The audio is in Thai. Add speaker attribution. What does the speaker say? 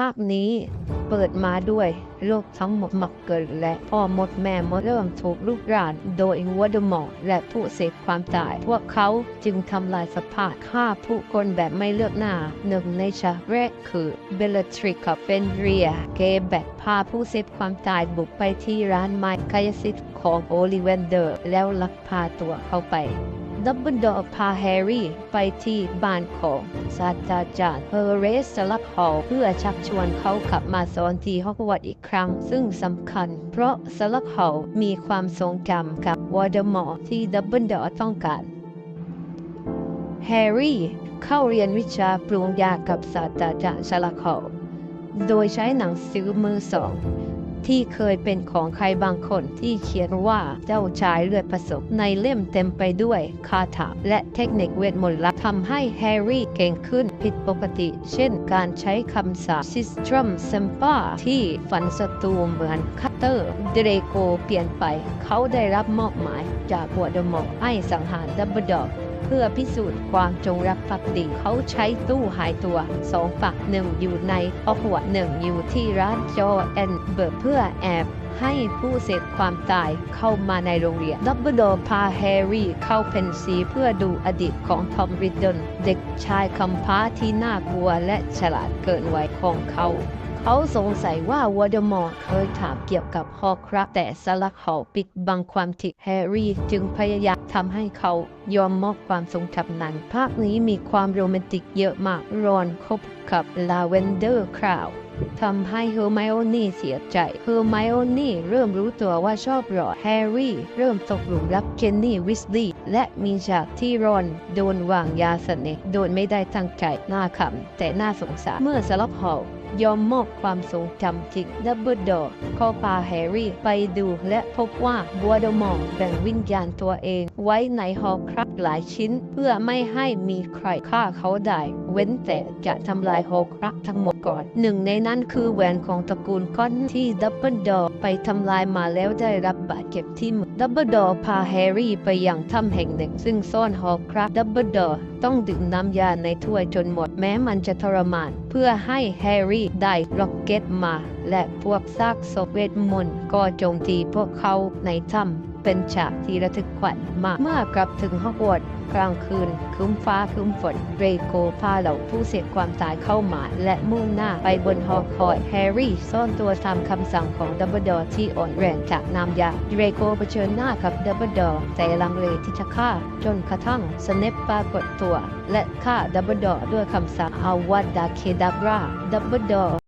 Speaker 1: ภาคนี้เปิดมาด้วยโลกทั้งหมดมักเกิดและพ่อมดแม่มดเริ่มถูกลุกรานโดยวอดมอและผู้เสพความตาย พวกเขาจึงทำลายสภาพฆ่าผู้คนแบบไม่เลือกหน้าหนึ่งในฉาแรกคือเบลทริกกับเฟนเรีย เกแบกพาผู้เสพความตายบุกไปที่ร้านไม้กายสิทธิ์ของโอลิเวนเดอร์ แล้วลักพาตัวเข้าไป ดับเบิลดอร์พาแฮร์รี่ไปที่บ้านของศาสตราจารย์เฮอเรสสลักฮอลเพื่อชักชวนเขากลับมาสอนที่ฮอกวอตส์อีกครั้ง ซึ่งสำคัญ เพราะสลักฮอลมีความทรงจำกับวอร์ดมอร์ที่ดับเบิลดอร์ต้องการแฮร์รี่เข้าเรียนวิชาปรุงยากับศาสตราจารย์สลักฮอลโดยใช้หนังสือมือสอง ที่เคยเป็นของใครบางคนที่เขียนว่าเจ้าชายเลือดผสมในเล่มเต็มไปด้วยคาถาและเทคนิคเวทมนต์ลับทำให้แฮร์รี่เก่งขึ้นผิดปกติ เช่นการใช้คำสาปซิสตรัมเซมปาที่ฝันศัตรูเหมือนคัตเตอร์เดเรโกเปลี่ยนไป เขาได้รับมอบหมายจากวอร์ดมอร์ให้สังหารดับเบิลดอ พื่อพิสูจน์ความจงรักภักดีเขาใช้ตู้หายตัวสองฝักหนึ่งอยู่ในออกวหนึ่งอยู่ที่ร้านจอแอนเบิร์เพื่อแอบให้ผู้เสพความตายเข้ามาในโรงเรียนดับเบิลดอพาแฮร์รี่เข้าเพนซีเพื่อดูอดีตของทอมริดเดนเด็กชายคำพ้าที่น่ากลัวและฉลาดเกินวัยของเขา เขาสงสัยว่าวอร์ดมอร์เคยถามเกี่ยวกับฮอครักแต่สลักเขาปิดบังความจริงแฮร์รี่จึงพยายามทำให้เขายอมมอบความทรงจำนั้น ภาคนี้มีความโรแมนติกเยอะมากรอนคบกับลาเวนเดอร์คราวทำให้เฮอร์ไมโอนี่เสียใจ เฮอร์ไมโอนี่เริ่มรู้ตัวว่าชอบรอแฮร์รี่ เริ่มตกหลุมรักเจนนี่วิสลีย์และมีฉากที่รอนโดนวางยาสน่ห์โดยไม่ได้ตั้งใจน่าขำแต่น่าสงสารเมื่อสลับฮอลยอมมอบความทรงจำจริงดับเบิลดอร์ขาพาแฮร์รี่ไปดูและพบว่าบัวดมองแบ่งวิญญาณตัวเองไว้ในฮอครักหลายชิ้น เพื่อไม่ให้มีใครฆ่าเขาได้ เว้นแต่จะทำลายฮอครักทั้งหมดก่อน หนึ่งในนั้นคือแหวนของตระกูลก้อนที่ดับเบิลดอร์ไปทำลายมาแล้วได้รับบาดเจ็บที่มือดับเบิลดอร์พาแฮร์รี่ไปยังถ้ำแห่งหนึ่ง ซึ่งซ่อนฮอครักดับเบิลดอร์ต้องดื่มน้ำยาในถ้วยจนหมดแม้มันจะทรมาน เพื่อให้แฮร์รี่ได้ร็อกเก็ตมา และพวกซากศพเวทมนต์ก็โจมตีพวกเขาในถ้ำ เป็นฉากที่ระทึกขวัญมากเมื่อกลับถึงฮอกวอตส์กลางคืนครึ้มฟ้าครึ้มฝนเรโกพาเหล่าผู้เสพความตายเข้ามา และมุ่งหน้าไปบนหอคอยแฮร์รี่ซ่อนตัวตามคำสั่งของดับเบิลดอร์ที่อ่อนแรงจากน้ำยาเรโกเผชิญหน้ากับดับเบิลดอร์แต่ลังเลที่จะฆ่า จนกระทั่งสเนปปรากฏตัว และฆ่าดับเบิลดอร์ด้วยคำสั่งอาวัดดาเคดาบราดับเบิลดอร์